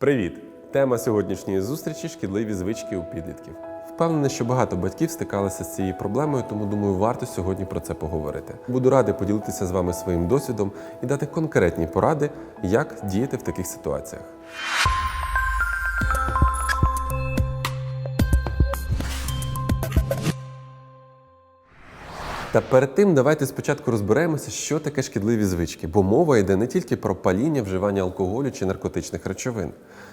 Привіт! Тема сьогоднішньої зустрічі шкідливі звички у підлітків. Впевнений, що багато батьків стикалися з цією проблемою, тому думаю, варто сьогодні про це поговорити. Буду радий поділитися з вами своїм досвідом і дати конкретні поради, як діяти в таких ситуаціях. Та перед тим давайте спочатку розберемося, що таке шкідливі звички, бо мова йде не тільки про паління, вживання алкоголю чи наркотичних речовин.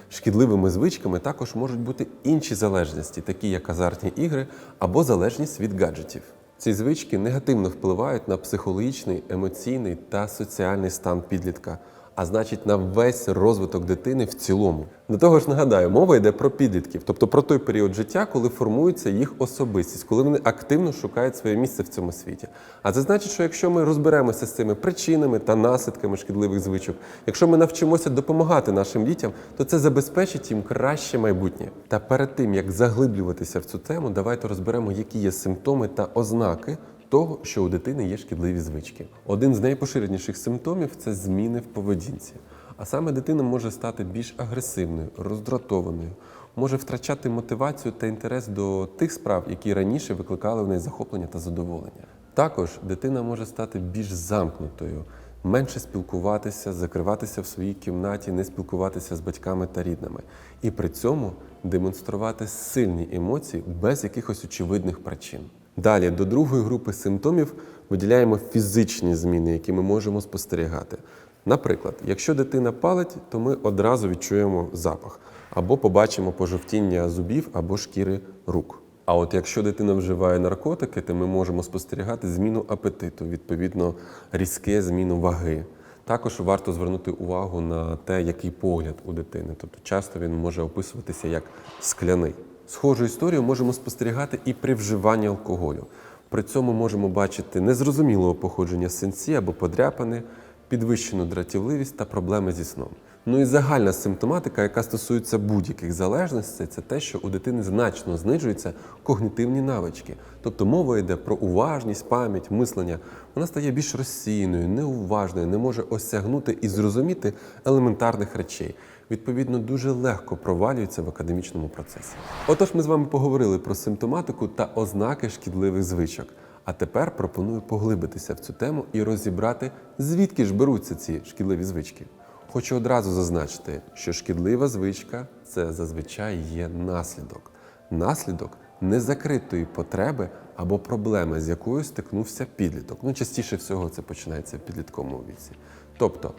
Шкідливими звичками також можуть бути інші залежності, такі як азартні ігри або залежність від гаджетів. Ці звички негативно впливають на психологічний, емоційний та соціальний стан підлітка, а значить на весь розвиток дитини в цілому. До того ж, нагадаю, мова йде про підлітків, тобто про той період життя, коли формується їх особистість, коли вони активно шукають своє місце в цьому світі. А це значить, що якщо ми розберемося з цими причинами та наслідками шкідливих звичок, якщо ми навчимося допомагати нашим дітям, то це забезпечить їм краще майбутнє. Та перед тим як заглиблюватися в цю тему, давайте розберемо, які є симптоми та ознаки того, що у дитини є шкідливі звички. Один з найпоширеніших симптомів це зміни в поведінці. А саме дитина може стати більш агресивною, роздратованою, може втрачати мотивацію та інтерес до тих справ, які раніше викликали в неї захоплення та задоволення. Також дитина може стати більш замкнутою, менше спілкуватися, закриватися в своїй кімнаті, не спілкуватися з батьками та рідними, і при цьому демонструвати сильні емоції без якихось очевидних причин. Далі до другої групи симптомів виділяємо фізичні зміни, які ми можемо спостерігати. Наприклад, якщо дитина палить, то ми одразу відчуємо запах або побачимо пожовтіння зубів або шкіри рук. А от якщо дитина вживає наркотики, то ми можемо спостерігати зміну апетиту, відповідно, різке зміну ваги. Також варто звернути увагу на те, який погляд у дитини. Тобто часто він може описуватися як скляний. Схожу історію можемо спостерігати і при вживанні алкоголю. При цьому можемо бачити незрозумілого походження синці або подряпини, підвищену дратівливість та проблеми зі сном. Ну і загальна симптоматика, яка стосується будь-яких залежностей, це те, що у дитини значно знижуються когнітивні навички. Тобто мова йде про уважність, пам'ять, мислення. Вона стає більш розсіяною, неуважною, не може осягнути і зрозуміти елементарних речей. Відповідно, дуже легко провалюється в академічному процесі. Отож, ми з вами поговорили про симптоматику та ознаки шкідливих звичок. А тепер пропоную поглибитися в цю тему і розібрати, звідки ж беруться ці шкідливі звички. Хочу одразу зазначити, що шкідлива звичка це зазвичай є наслідок. Наслідок незакритої потреби або проблеми, з якою стикнувся підліток. Ну, частіше всього це починається в підлітковому віці. Тобто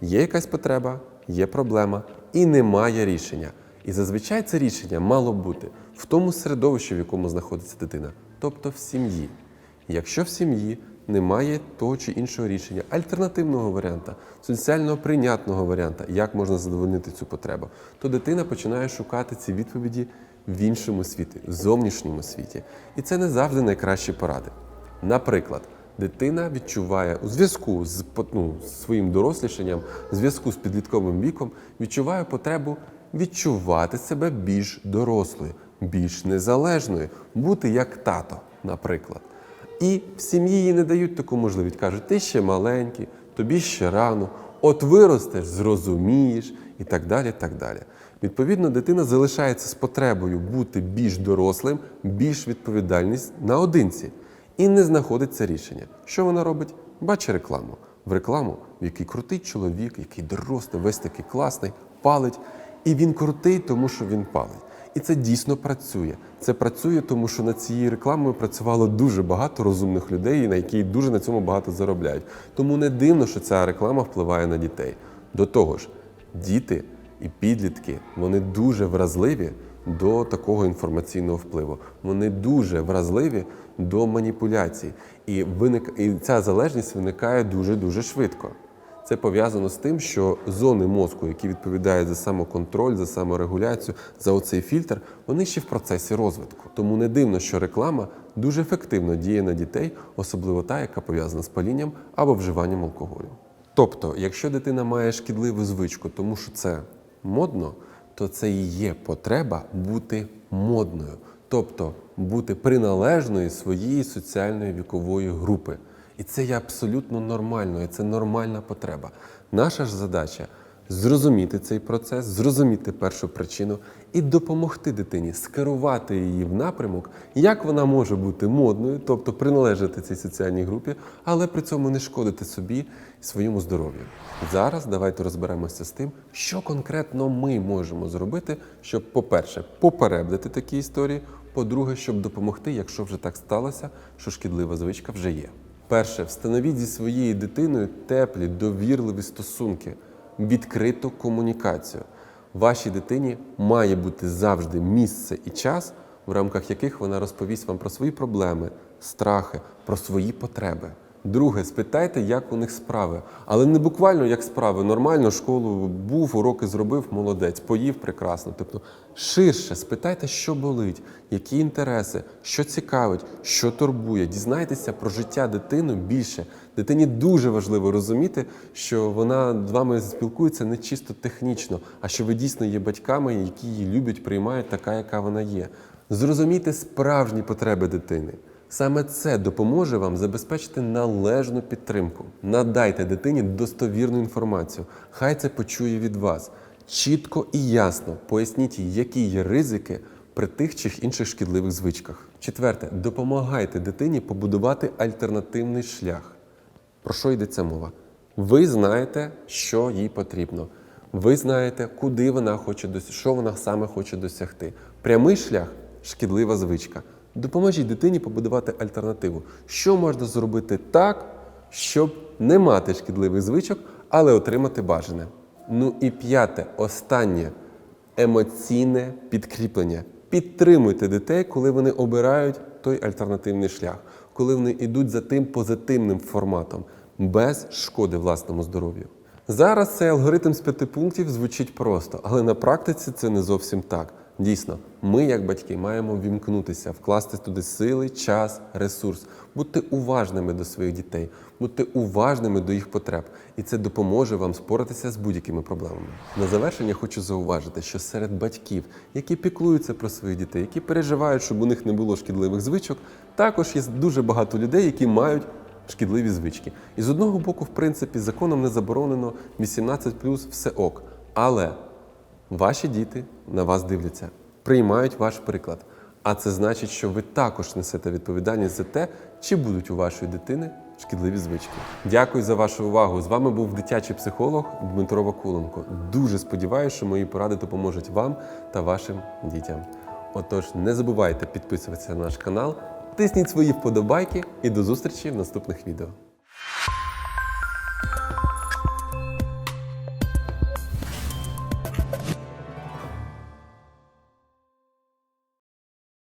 є якась потреба, є проблема і немає рішення. І зазвичай це рішення мало бути в тому середовищі, в якому знаходиться дитина, тобто в сім'ї. Якщо в сім'ї немає того чи іншого рішення, альтернативного варіанта, соціально прийнятного варіанта, як можна задовольнити цю потребу, то дитина починає шукати ці відповіді в іншому світі, в зовнішньому світі. І це не завжди найкращі поради. Наприклад, дитина відчуває у зв'язку з ну, своїм дорослішанням, в зв'язку з підлітковим віком, відчуває потребу відчувати себе більш дорослою, більш незалежною, бути як тато, наприклад. І в сім'ї їй не дають таку можливість. Кажуть, ти ще маленький, тобі ще рано, от виростеш, зрозумієш і так далі. так далі. Відповідно, дитина залишається з потребою бути більш дорослим, більш відповідальність наодинці і не знаходиться рішення. Що вона робить? Бачить рекламу. В рекламу, в який крутий чоловік, який дорослий, весь такий класний, палить. І він крутий, тому що він палить. І це дійсно працює. Це працює, тому що над цією рекламою працювало дуже багато розумних людей, на які дуже на цьому багато заробляють. Тому не дивно, що ця реклама впливає на дітей. До того ж, діти і підлітки вони дуже вразливі до такого інформаційного впливу. Вони дуже вразливі до маніпуляцій. І виник і ця залежність виникає дуже дуже швидко. Це пов'язано з тим, що зони мозку, які відповідають за самоконтроль, за саморегуляцію, за оцей фільтр, вони ще в процесі розвитку. Тому не дивно, що реклама дуже ефективно діє на дітей, особливо та, яка пов'язана з палінням або вживанням алкоголю. Тобто, якщо дитина має шкідливу звичку, тому що це модно, то це і є потреба бути модною, тобто бути приналежною своєї соціальної вікової групи. І це є абсолютно нормально, і це нормальна потреба. Наша ж задача зрозуміти цей процес, зрозуміти першу причину і допомогти дитині скерувати її в напрямок, як вона може бути модною, тобто приналежати цій соціальній групі, але при цьому не шкодити собі і своєму здоров'ю. Зараз давайте розберемося з тим, що конкретно ми можемо зробити, щоб, по-перше, попередити такі історії, по-друге, щоб допомогти, якщо вже так сталося, що шкідлива звичка вже є. Перше, встановіть зі своєю дитиною теплі, довірливі стосунки, відкриту комунікацію. Вашій дитині має бути завжди місце і час, в рамках яких вона розповість вам про свої проблеми, страхи, про свої потреби. Друге, спитайте, як у них справи. Але не буквально як справи. Нормально школу був, уроки зробив, молодець, поїв прекрасно. Тобто ширше спитайте, що болить, які інтереси, що цікавить, що турбує. Дізнайтеся про життя дитини більше. Дитині дуже важливо розуміти, що вона з вами спілкується не чисто технічно, а що ви дійсно є батьками, які її люблять, приймають така, яка вона є. Зрозумійте справжні потреби дитини. Саме це допоможе вам забезпечити належну підтримку. Надайте дитині достовірну інформацію. Хай це почує від вас. Чітко і ясно поясніть їй, які є ризики при тих чи інших шкідливих звичках. Четверте, допомагайте дитині побудувати альтернативний шлях. Про що йдеться мова? Ви знаєте, що їй потрібно. Ви знаєте, куди вона хоче досягти, що вона саме хоче досягти. Прямий шлях шкідлива звичка. Допоможіть дитині побудувати альтернативу. Що можна зробити так, щоб не мати шкідливих звичок, але отримати бажане. Ну і п'яте, останнє емоційне підкріплення. Підтримуйте дітей, коли вони обирають той альтернативний шлях, коли вони йдуть за тим позитивним форматом, без шкоди власному здоров'ю. Зараз цей алгоритм з п'яти пунктів звучить просто, але на практиці це не зовсім так. Дійсно, ми, як батьки, маємо вімкнутися, вкласти туди сили, час, ресурс, бути уважними до своїх дітей, бути уважними до їх потреб, і це допоможе вам споратися з будь-якими проблемами. На завершення хочу зауважити, що серед батьків, які піклуються про своїх дітей, які переживають, щоб у них не було шкідливих звичок, також є дуже багато людей, які мають шкідливі звички. І з одного боку, в принципі, законом не заборонено 18 все ок. Але ваші діти на вас дивляться, приймають ваш приклад. А це значить, що ви також несете відповідальність за те, чи будуть у вашої дитини шкідливі звички. Дякую за вашу увагу. З вами був дитячий психолог Дмитро Вакуленко. Дуже сподіваюся, що мої поради допоможуть вам та вашим дітям. Отож, не забувайте підписуватися на наш канал, тисніть свої вподобайки і до зустрічі в наступних відео.